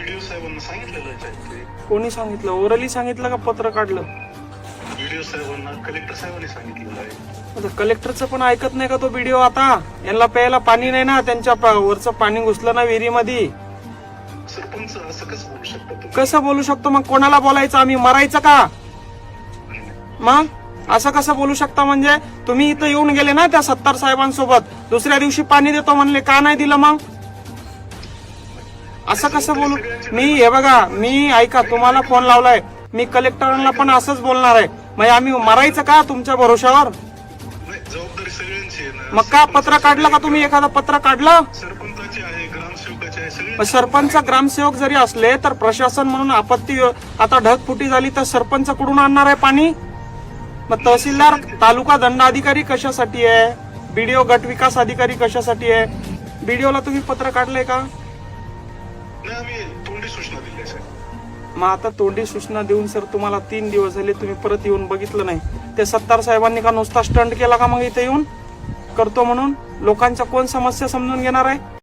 Video साहेबांना सांगितलेलं कोणी सांगितलं? ओरली सांगितलं का पत्र काढलं? व्हिडिओ साहेबांना कलेक्टर साहेबांनी सांगितलेलं आहे. आता कलेक्टरचं पण ऐकत नाही का तो व्हिडिओ आता? यांना प्यायला पाणी नाही ना त्यांच्या प- वरचं पाणी घुसलं ना विहिरीमध्ये? सरपंच असं कसं बोलू शकता तुम्ही? कसं बोलू शकतो मग? कोणाला बोलायचं? आम्ही मरायचं का? मग? असं कसं बोलू शकता म्हणजे? तुम्ही इथं येऊन गेले ना त्या सत्तार साहेबांसोबत. दुसऱ्या दिवशी पाणी देतो म्हणले का नाही दिलं मग? असं कसं बोलू? मी हे बघा मी ऐका तुम्हाला फोन लावलाय. मी कलेक्टरांना पण असंच बोलणार आहे. म्हणजे आम्ही मरायचं का तुमच्या भरोशावर मग का पत्र काढलं का तुम्ही? एखादं पत्र काढलं? सरपंच ग्रामसेवक जरी असले तर प्रशासन म्हणून आपत्ती आता ढगफुटी झाली तर सरपंच कुठून आणणार आहे पाणी? मग तहसीलदार तालुका दंडाधिकारी कशासाठी आहे? बीडीओ गट विकास अधिकारी कशासाठी आहे? बीडीओला तुम्ही पत्र काढलंय का? नाही आम्ही तोंडी सूचना दिली साहेब. मग आता तोंडी सूचना देऊन सर तुम्हाला तीन दिवस झाले तुम्ही परत येऊन बघितलं नाही. ते सत्तार साहेबांनी का नुसता स्टंट केला का मग इथे येऊन? करतो म्हणून? लोकांच्या कोण समस्या समजून घेणार आहे?